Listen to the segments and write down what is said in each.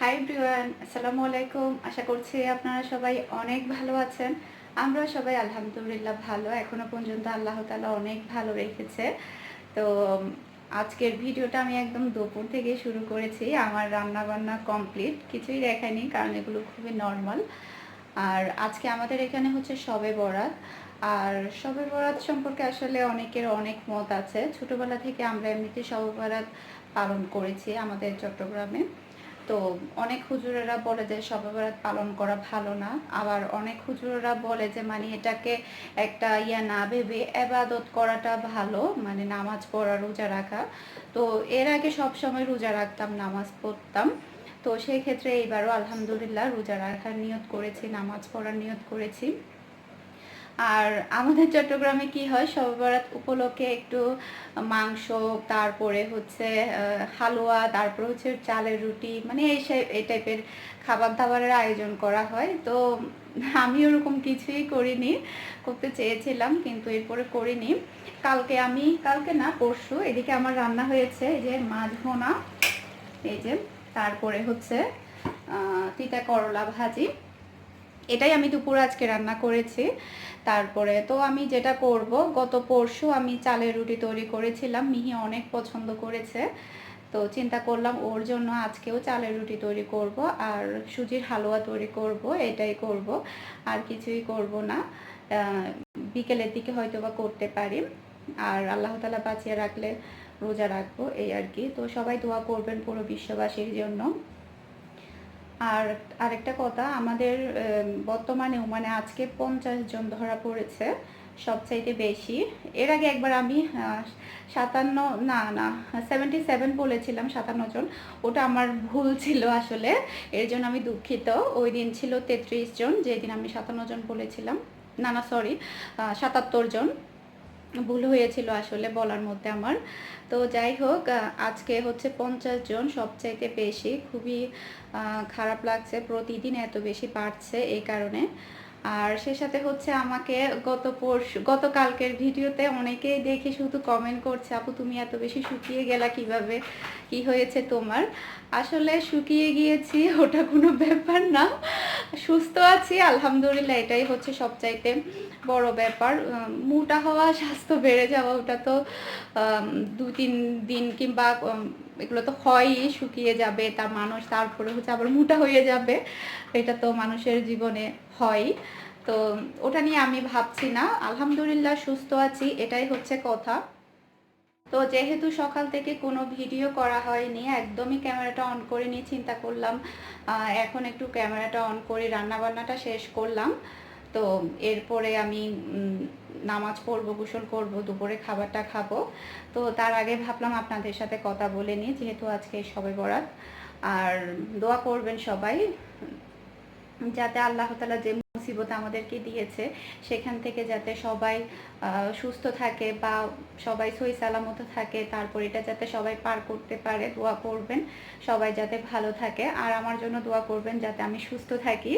High ব্রিওয়ান আসসালামু আলাইকুম। আশা করছি আপনারা সবাই অনেক ভালো আছেন। আমরা সবাই আলহামদুলিল্লাহ ভালো। এখনও পর্যন্ত আল্লাহ তালা অনেক ভালো রেখেছে। তো, আজকের ভিডিওটা আমি একদম দুপুর থেকে শুরু করেছি। আমার রান্না বান্না কমপ্লিট কিছুই দেখায়নি কারণ এগুলো খুবই নর্মাল আর আজকে আমাদের এখানে হচ্ছে সবে বরাত। আর সবে বরাত সম্পর্কে আসলে অনেকের অনেক মত আছে। ছোটবেলা থেকে আমরা এমনিতে সবে বরাত পালন করেছি আমাদের চট্টগ্রামে। তো অনেক হুজুরেরা বলে যে শবে পালন করা ভালো না। আবার অনেক হুজুরেরা বলে যে মানে এটাকে একটা ইয়া না ভেবে এবাদত করাটা ভালো মানে নামাজ পড়া, রোজা রাখা। তো এর আগে সব সময় রোজা রাখতাম, নামাজ পড়তাম। তো সেই ক্ষেত্রে এইবারও আলহামদুলিল্লাহ রোজা রাখার নিয়ত করেছি, নামাজ পড়ার নিয়ত করেছি। আর আমাদের চট্টগ্রামে কি হয়? সবে বরাত উপলক্ষে একটু মাংস, তারপরে হচ্ছে হালুয়া, তারপর হচ্ছে চালের রুটি মানে এই এই টাইপের খাবার দাবারের আয়োজন করা হয়। তো আমি ওরকম কিছুই করিনি, করতে চেয়েছিলাম কিন্তু এরপরে করিনি। কালকে আমি, কালকে না, পরশু এদিকে আমার রান্না হয়েছে, এই যে মাছ এই যে, তারপরে হচ্ছে তিতা করলা ভাজি। এটাই আমি দুপুর আজকে রান্না করেছি। তারপরে তো আমি যেটা করব, গত পরশু আমি চালের রুটি তৈরি করেছিলাম, মিহি অনেক পছন্দ করেছে। তো চিন্তা করলাম ওর জন্য আজকেও চালের রুটি তৈরি করব আর সুজির হালুয়া তৈরি করব, এটাই করব। আর কিছুই করব না। বিকেলের দিকে হয়তো বা করতে পারি। আর আল্লাহ তালা বাঁচিয়ে রাখলে রোজা রাখব, এই আর কি। তো সবাই দোয়া করবেন পুরো বিশ্ববাসীর জন্য। আর আরেকটা কথা আমাদের আহ, বর্তমানে মানে আজকে পঞ্চাশ জন ধরা পড়েছে সবচাইতে বেশি। এর আগে একবার আমি সাতান্ন না না সেভেন্টি সেভেন বলেছিলাম সাতান্ন জন। ওটা আমার ভুল ছিল আসলে এর জন্য আমি দুঃখিত। ওই দিন ছিল তেত্রিশ জন যেদিন আমি সাতান্ন জন বলেছিলাম। না না সরি সাতাত্তর জন। ভুল হয়েছিল আসলে বলার মধ্যে আমার। তো যাই হোক আজকে হচ্ছে পঞ্চাশ জন সবচাইতে বেশি। খুবই খারাপ লাগছে, প্রতিদিন এত বেশি বাড়ছে এই কারণে। আর সে সাথে হচ্ছে আমাকে গত পরশু, গতকালকের ভিডিওতে অনেকেই দেখে শুধু কমেন্ট করছে, আপু, তুমি এত বেশি শুকিয়ে গেলা কীভাবে? কি হয়েছে তোমার? আসলে শুকিয়ে গিয়েছি, ওটা কোনো ব্যাপার না। সুস্থ আছি, আলহামদুলিল্লাহ, এটাই হচ্ছে সবচাইতে বড় ব্যাপার। মোটা হওয়া, স্বাস্থ্য বেড়ে যাওয়া, ওটা তো দু তিন দিন কিংবা এগুলো তো হয়ই, শুকিয়ে যাবে, তার মানুষ তারপরে হচ্ছে আবার মোটা হয়ে যাবে, এটা তো মানুষের জীবনে হয়। তো, ওটা নিয়ে আমি ভাবছি না। আলহামদুলিল্লাহ, সুস্থ আছি, এটাই হচ্ছে কথা। তো যেহেতু সকাল থেকে কোনো ভিডিও করা হয়নি, একদমই ক্যামেরাটা অন করে নিয়ে চিন্তা করলাম এখন একটু ক্যামেরাটা অন করে রান্নাবান্নাটা শেষ করলাম। তো এরপরে আমি নামাজ পড়ব, গোসল করব, দুপুরে খাবারটা খাব। তো তার আগে ভাবলাম আপনাদের সাথে কথা বলে নিই, যেহেতু আজকে সবে বরাত। আর দোয়া করবেন সবাই, যাতে আল্লাহ তালা যে মুসিবত আমাদেরকে দিয়েছে, সেখান থেকে যাতে সবাই সুস্থ থাকে বা সবাই সই সালামত থাকে, তারপর এটা যাতে সবাই পার করতে পারে, দোয়া করবেন, সবাই যাতে ভালো থাকে। আর আমার জন্য দোয়া করবেন যাতে আমি সুস্থ থাকি।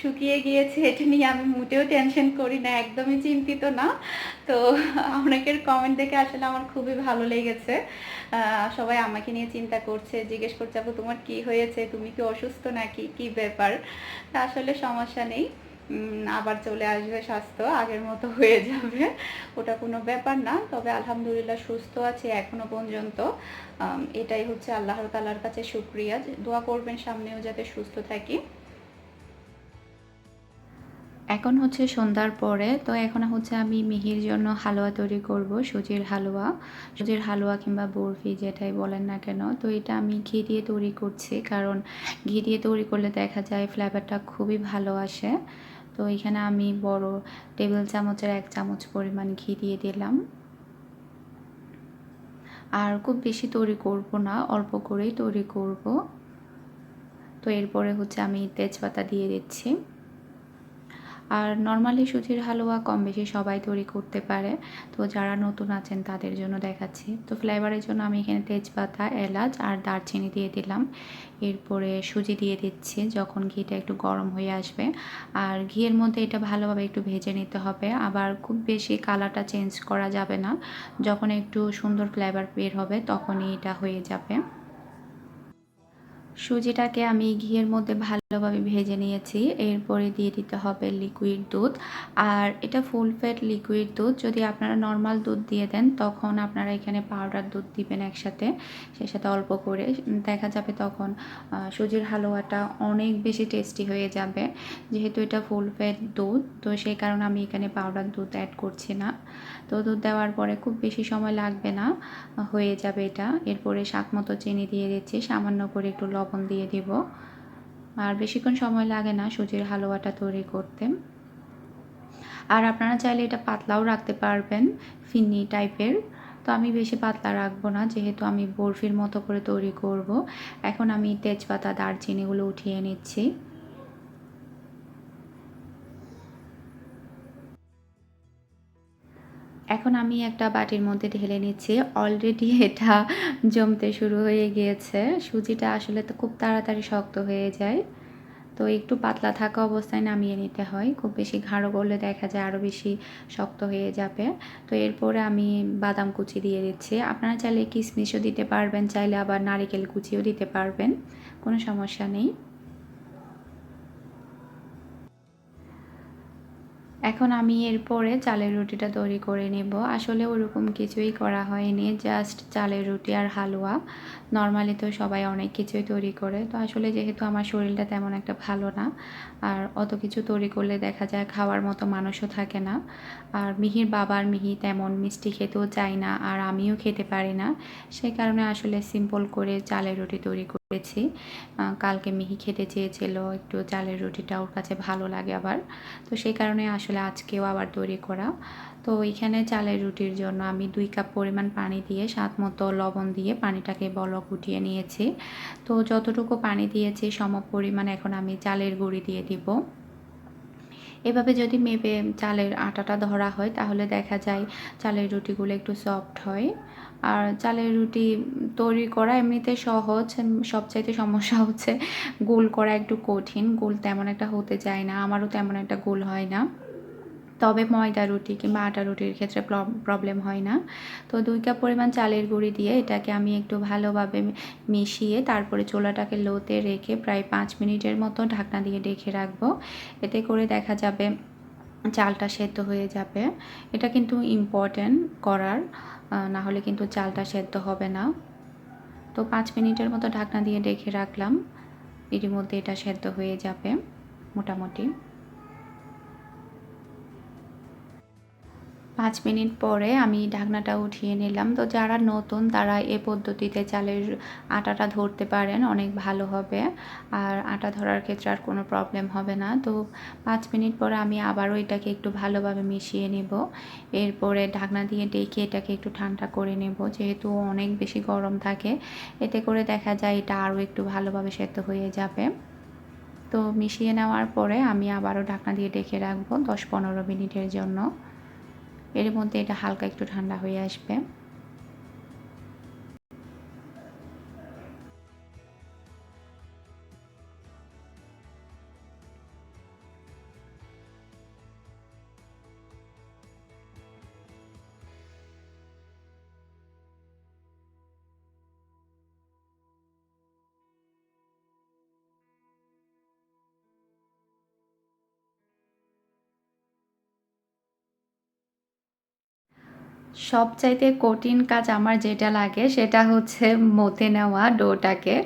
শুকিয়ে গিয়েছে, এটা নিয়ে আমি মোটেও টেনশন করি না, একদমই চিন্তিত না। তো অনেকের কমেন্ট দেখে আসলে আমার খুবই ভালো লেগেছে। সবাই আমাকে নিয়ে চিন্তা করছে, জিজ্ঞেস করছে, আপু, তোমার কি হয়েছে? তুমি কি অসুস্থ নাকি? কি ব্যাপার? তা আসলে সমস্যা নেই। আবার চলে আসবে স্বাস্থ্য, আগের মতো হয়ে যাবে। ওটা কোনো ব্যাপার না, তবে আলহামদুলিল্লাহ সুস্থ আছে এখনও পর্যন্ত। এটাই হচ্ছে আল্লাহর তালার কাছে শুক্রিয়া। যে দোয়া করবেন সামনেও যাতে সুস্থ থাকি। এখন হচ্ছে সন্ধ্যার পরে, তো এখন হচ্ছে আমি মিহির জন্য হালুয়া তৈরি করব, সুজির হালুয়া। সুজির হালুয়া কিংবা বরফি যেটাই বলেন না কেন, তো এটা আমি ঘি দিয়ে তৈরি করছি। কারণ ঘি দিয়ে তৈরি করলে দেখা যায় ফ্লেভারটা খুবই ভালো আসে। তো এখানে আমি বড় টেবিল চামচের এক চামচ পরিমাণ ঘি দিয়ে দিলাম। আর খুব বেশি তৈরি করব না, অল্প করেই তৈরি করব। তো এরপরে হচ্ছে আমি তেজপাতা দিয়ে দিচ্ছি। আর নর্মালি সুজির হালুয়া কম বেশি সবাই তৈরি করতে পারে। তো যারা নতুন আছেন তাদের জন্য দেখাচ্ছি। তো ফ্লেভারের জন্য আমি এখানে তেজপাতা, এলাচ আর দারচিনি দিয়ে দিলাম। এরপরে সুজি দিয়ে দিচ্ছি যখন ঘিটা একটু গরম হয়ে আসবে। আর ঘিয়ের মধ্যে এটা ভালোভাবে একটু ভেজে নিতে হবে। আবার খুব বেশি কালারটা চেঞ্জ করা যাবে না। যখন একটু সুন্দর ফ্লেভার বের হবে তখনই এটা হয়ে যাবে। সুজিটাকে আমি ঘিয়ের মধ্যে ভালোভাবে ভেজে নিয়েছি। এরপরে দিয়ে দিতে হবে লিকুইড দুধ। আর এটা ফুল ফ্যাট লিকুইড দুধ। যদি আপনারা নর্মাল দুধ দিয়ে দেন, তখন আপনারা এখানে পাউডার দুধ দিবেন একসাথে। সেই সাথে অল্প করে। দেখা যাবে তখন সুজির হালুয়াটা অনেক বেশি টেস্টি হয়ে যাবে। যেহেতু এটা ফুল ফ্যাট দুধ, তো সেই কারণে আমি এখানে পাউডার দুধ অ্যাড করছি না। তো দুধ দেওয়ার পরে খুব বেশি সময় লাগবে না, হয়ে যাবে এটা। এরপরে শাক মতো চিনি দিয়ে দিচ্ছি। সামান্য করে একটু লবণ দিয়ে দিব। আর বেশিক্ষণ সময় লাগে না সুজির হালুয়াটা তৈরি করতে। আর আপনারা চাইলে এটা পাতলাও রাখতে পারবেন, ফিন্নি টাইপের। তো আমি বেশি পাতলা রাখব না, যেহেতু আমি বরফির মতো করে তৈরি করব। এখন আমি তেজপাতা, দারচিনিগুলো উঠিয়ে নিচ্ছি। এখন আমি একটা বাটির মধ্যে ঢেলে নিচ্ছি। অলরেডি এটা জমতে শুরু হয়ে গিয়েছে। সুজিটা আসলে তো খুব তাড়াতাড়ি শক্ত হয়ে যায়। তো একটু পাতলা থাকা অবস্থায় নামিয়ে নিতে হয়। খুব বেশি ঘাড়ো করলে দেখা যায় আরও বেশি শক্ত হয়ে যাবে। তো এরপরে আমি বাদাম কুচি দিয়ে দিচ্ছি। আপনারা চাইলে কিশমিশও দিতে পারবেন, চাইলে আবার নারিকেল কুচিও দিতে পারবেন। কোনো সমস্যা নেই। এখন আমি এরপরে চালের রুটিটা তৈরি করে নেব। আসলে ওরকম কিছুই করা হয়নি জাস্ট চালের রুটি আর হালুয়া। নর্মালি তো সবাই অনেক কিছুই তৈরি করে। তো আসলে যেহেতু আমার শরীরটা তেমন একটা ভালো না, আর অত কিছু তৈরি করলে দেখা যায় খাওয়ার মতো মানুষও থাকে না। আর মিহির বাবার মিহি তেমন মিষ্টি খেতেও চায় না, আর আমিও খেতে পারি না। সেই কারণে আসলে সিম্পল করে চালের রুটি তৈরি করেছি। কালকে মিহি খেতে চেয়েছিল, একটু চালের রুটিটা ওর কাছে ভালো লাগে আবার। তো সেই কারণে আসলে আজকেও আবার তৈরি করা। তো এখানে চালের রুটির জন্য আমি দুই কাপ পরিমাণ পানি দিয়ে স্বাদ মতো লবণ দিয়ে পানিটাকে বলক উঠিয়ে নিয়েছি। তো যতটুকু পানি দিয়েছি, সম পরিমাণ এখন আমি চালের গুঁড়ি দিয়ে দিব। এভাবে যদি মেপে চালের আটাটা ধরা হয়, তাহলে দেখা যায় চালের রুটিগুলো একটু সফট হয়। আর চালের রুটি তৈরি করা এমনিতে সহজ, সবচাইতে সমস্যা হচ্ছে গোল করা একটু কঠিন, গোল তেমন একটা হতে চায় না, আমারও তেমন একটা গোল হয় না। তবে ময়দা রুটি কিংবা আটা রুটির ক্ষেত্রে প্রবলেম হয় না। তো দুই কাপ পরিমাণ চালের গুঁড়ি দিয়ে এটাকে আমি একটু ভালোভাবে মিশিয়ে তারপরে চোলাটাকে লোতে রেখে প্রায় পাঁচ মিনিটের মতো ঢাকনা দিয়ে ডেকে রাখব। এতে করে দেখা যাবে চালটা সেদ্ধ হয়ে যাবে। এটা কিন্তু ইম্পর্ট্যান্ট করার না হলে কিন্তু চালটা সেদ্ধ হবে না। তো পাঁচ মিনিটের মতো ঢাকনা দিয়ে ডেকে রাখলাম। এর মধ্যে এটা সেদ্ধ হয়ে যাবে মোটামুটি। পাঁচ মিনিট পরে আমি ঢাকনাটা উঠিয়ে নিলাম। তো যারা নতুন তারা এ পদ্ধতিতে চালের আটাটা ধরতে পারেন, অনেক ভালো হবে। আর আটা ধরার ক্ষেত্রে আর কোনো প্রবলেম হবে না। তো পাঁচ মিনিট পরে আমি আবারও এটাকে একটু ভালোভাবে মিশিয়ে নেব। এরপরে ঢাকনা দিয়ে ডেকে এটাকে একটু ঠান্ডা করে নেব। যেহেতু অনেক বেশি গরম থাকে, এতে করে দেখা যায় এটা আরও একটু ভালোভাবে সেদ্ধ হয়ে যাবে। তো মিশিয়ে নেওয়ার পরে আমি আবারও ঢাকনা দিয়ে ডেকে রাখব দশ পনেরো মিনিটের জন্য। এর মধ্যে এটা হালকা একটু ঠান্ডা হয়ে আসবে। সবচাইতে কঠিন কাজ আমার যেটা লাগে সেটা হচ্ছে মতে নেওয়া ডোটাকে।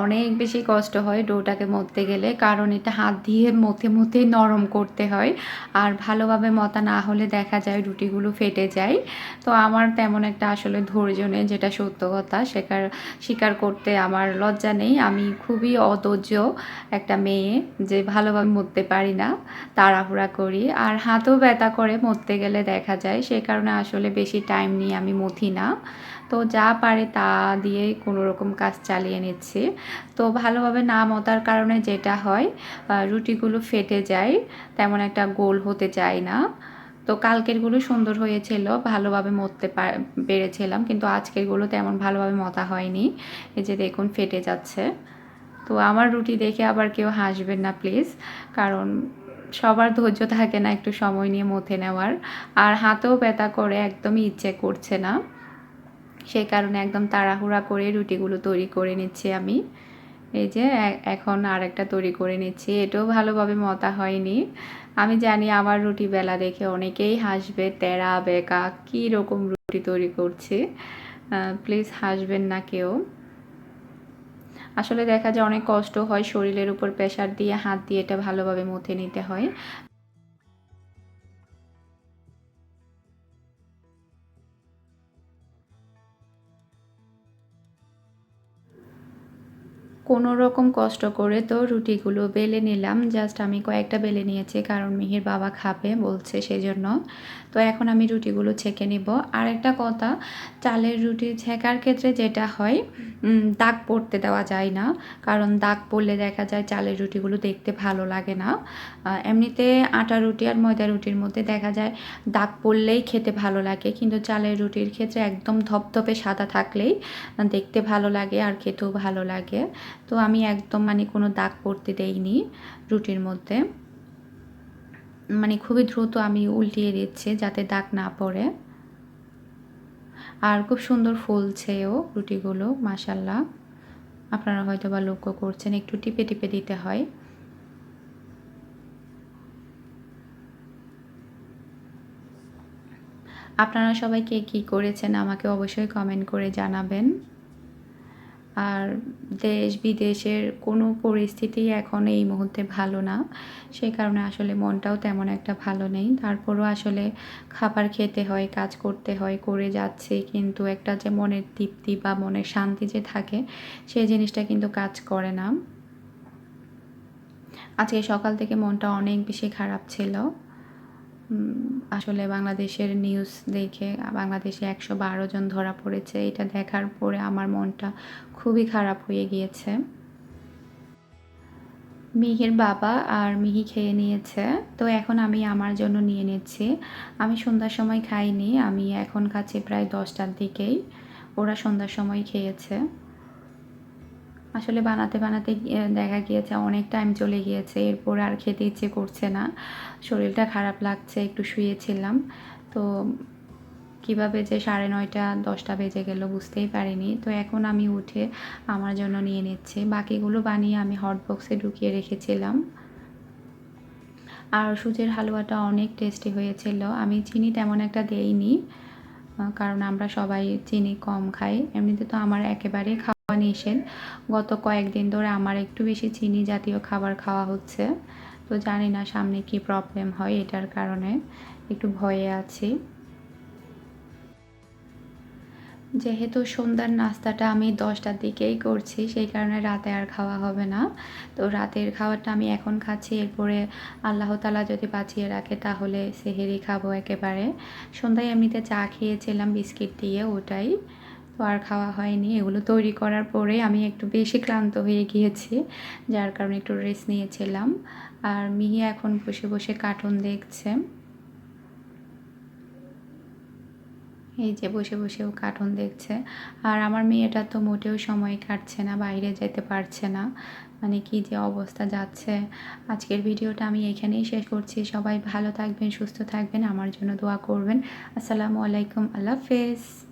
অনেক বেশি কষ্ট হয় ডোটাকে মতে গেলে, কারণ এটা হাত দিয়ে মতে মতে নরম করতে হয়। আর ভালোভাবে মতা না হলে দেখা যায় রুটিগুলো ফেটে যায়। তো আমার তেমন একটা আসলে ধৈর্য নেই, যেটা সত্য কথা। শেখার স্বীকার করতে আমার লজ্জা নেই। আমি খুবই অধৈর্য একটা মেয়ে যে ভালোভাবে মরতে পারি না, তাড়াহুড়া করি। আর হাতও ব্যথা করে মরতে গেলে দেখা যায়। সে কারণে আসলে বেশি টাইম নিয়ে আমি মথি না তো যা পারে তা দিয়ে কোনো রকম কাজ চালিয়ে নিচ্ছি। তো ভালোভাবে না মতার কারণে যেটা হয় রুটিগুলো ফেটে যায়, তেমন একটা গোল হতে চায় না। তো কালকেরগুলো সুন্দর হয়েছিল, ভালোভাবে মরতে পেরেছিলাম, কিন্তু আজকেরগুলো তেমন ভালোভাবে মতা হয়নি। এই যে দেখুন, ফেটে যাচ্ছে। তো আমার রুটি দেখে আবার কেউ হাসবেন না প্লিজ কারণ সবার ধৈর্য থাকে না একটু সময় নিয়ে মথে নেওয়ার। আর হাতেও ব্যথা করে, একদমই ইচ্ছে করছে না। সেই কারণে একদম তাড়াহুড়া করে রুটিগুলো তৈরি করে নিচ্ছি আমি। এই যে এখন আরেকটা তৈরি করে নিচ্ছি। এটাও ভালোভাবে মতা হয়নি। আমি জানি আমার রুটি বেলা দেখে অনেকেই হাসবে, তেরা, বেকা কী রকম রুটি তৈরি করছি? প্লিজ হাসবেন না কেউ। আসলে দেখা যায় অনেক কষ্ট হয় শরীরের উপর প্রেশার দিয়ে হাত দিয়ে এটা ভালোভাবে মুথে নিতে হয়। কোনো রকম কষ্ট করে তো রুটিগুলো বেলে নিলাম। জাস্ট আমি কয়েকটা বেলে নিয়েছি, কারণ মিহির বাবা খাবে বলছে সেজন্য। তো এখন আমি রুটিগুলো ছেঁকে নিব। আর একটা কথা, চালের রুটি ছেঁকার ক্ষেত্রে যেটা হয় দাগ পড়তে দেওয়া যায় না। কারণ দাগ পড়লে দেখা যায় চালের রুটিগুলো দেখতে ভালো লাগে না। এমনিতে আটা রুটি আর ময়দা রুটির মধ্যে দেখা যায় দাগ পড়লেই খেতে ভালো লাগে। কিন্তু চালের রুটির ক্ষেত্রে একদম ধপধপে সাদা থাকলেই দেখতে ভালো লাগে আর খেতেও ভালো লাগে। তো আমি একদম মানে কোনো দাগ পড়তে দেইনি রুটির মধ্যে। মানে খুবই দ্রুত আমি উল্টিয়ে দিচ্ছি যাতে দাগ না পড়ে। আর খুব সুন্দর ফুলছেও রুটিগুলো মাসাল্লাহ আপনারা হয়তো বা লক্ষ্য করছেন, একটু টিপে টিপে দিতে হয়। আপনারা সবাই কে কী করেছেন আমাকে অবশ্যই কমেন্ট করে জানাবেন। আর দেশ বিদেশের কোনো পরিস্থিতি এখন এই মুহূর্তে ভালো না। সেই কারণে আসলে মনটাও তেমন একটা ভালো নেই। তারপরও আসলে খাবার খেতে হয়, কাজ করতে হয়, করে যাচ্ছে। কিন্তু একটা যে মনের তৃপ্তি বা মনের শান্তি যে থাকে সেই জিনিসটা কিন্তু কাজ করে না। আজকে সকাল থেকে মনটা অনেক বেশি খারাপ ছিল। আসলে বাংলাদেশের নিউজ দেখে, বাংলাদেশে একশো বারো জন ধরা পড়েছে, এটা দেখার পরে আমার মনটা খুবই খারাপ হয়ে গিয়েছে। মিহির বাবা আর মিহি খেয়ে নিয়েছে, তো এখন আমি আমার জন্য নিয়ে নিচ্ছি। আমি সন্ধ্যার সময় খাইনি, আমি এখন খাচ্ছি প্রায় দশটার দিকেই, ওরা সন্ধ্যার সময় খেয়েছে। আসলে বানাতে বানাতে দেখা গিয়েছে অনেক টাইম চলে গিয়েছে। এরপর আর খেতে ইচ্ছে করছে না। শরীরটা খারাপ লাগছে, একটু শুয়েছিলাম। তো কীভাবে যে সাড়ে নয়টা, দশটা বেজে গেল বুঝতেই পারিনি। তো এখন আমি উঠে আমার জন্য নিয়ে নিচ্ছি। বাকিগুলো বানিয়ে আমি হট বক্সে ঢুকিয়ে রেখেছিলাম। আর সুজির হালুয়াটা অনেক টেস্টি হয়েছিল। আমি চিনি তেমন একটা দেইনি কারণ আমরা সবাই চিনি কম খাই। এমনিতে তো আমার একেবারেই খাওয়া নিষেধ গত কয়েকদিন ধরে আমার একটু বেশি চিনি জাতীয় খাবার খাওয়া হচ্ছে। তো জানি না সামনে কি প্রবলেম হয় এটার কারণে, একটু ভয়ে আছি। যেহেতু সন্ধ্যার নাস্তাটা আমি দশটার দিকেই করছি, সেই কারণে রাতে আর খাওয়া হবে না। তো রাতের খাবারটা আমি এখন খাচ্ছি, এরপরে আল্লাহ তালা যদি বাঁচিয়ে রাখে তাহলে সেহেরি খাব একেবারে। সন্ধ্যায় এমনিতে চা খেয়েছিলাম, বিস্কিট দিয়ে ওটাই। তো আর খাওয়া হয়নি। এগুলো তৈরি করার পরে আমি একটু বেশি ক্লান্ত হয়ে গিয়েছি, যার কারণে একটু রেস্ট নিয়েছিলাম। আর মিহি এখন বসে বসে কার্টুন দেখছে। এই যে বসে বসে ও কার্টুন দেখছে। আর আমার মেয়েটা তো মোটেও সময় কাটছে না, বাইরে যেতে পারছে না। মানে কি যে অবস্থা যাচ্ছে। আজকের ভিডিওটা আমি এখানেই শেষ করছি। সবাই ভালো থাকবেন, সুস্থ থাকবেন। আমার জন্য দোয়া করবেন। আসসালামু আলাইকুম। আল্লাহ হাফেজ।